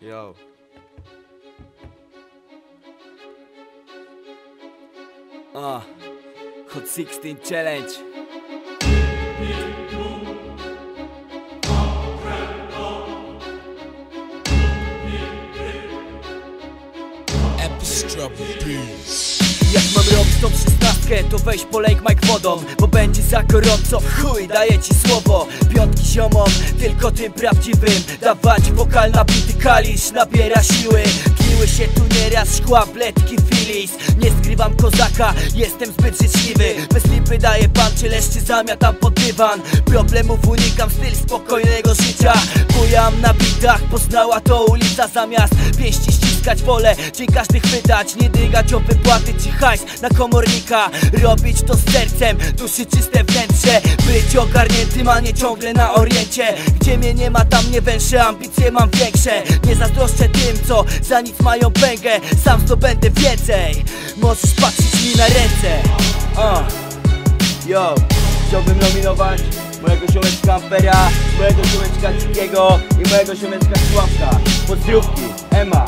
Yo. Ah, Hot 16 Challenge. Epistra Beats. Jak mam robić tą szesnastkę, to weź polej Mike wodą Bo będzie za gorąco, chuj daję ci słowo. Piątki ziomom, tylko tym prawdziwym. Dawać wokal na bity kalisz, nabiera siły. Tliły się tu nieraz szkła, bledki, filis Nie skrywam kozaka, jestem zbyt życzliwy. Bez lipy daję panczy, leszczy zamiatam pod dywan. Problemów unikam, styl spokojnego życia. Bujam na bitach, poznała to ulica Zamiast pięści ściskać wolę, dzień każdy chwytać Nie dygać o wypłaty ci hajs na komornika. Robić to z sercem, duszy czyste wnętrze. Być ogarniętym, a nie ciągle na oriencie. Gdzie mnie nie ma, tam nie węższe, ambicje mam większe. Nie zazdroszczę tym, co za nic mają pęgę. Sam zdobędę więcej, możesz patrzeć mi na ręce. Uh. Yo, chciałbym nominować mojego ziomeczka Ampera, mojego ziomeczka Cikiego i mojego ziomeczka Sławka Pozdrówki, Ema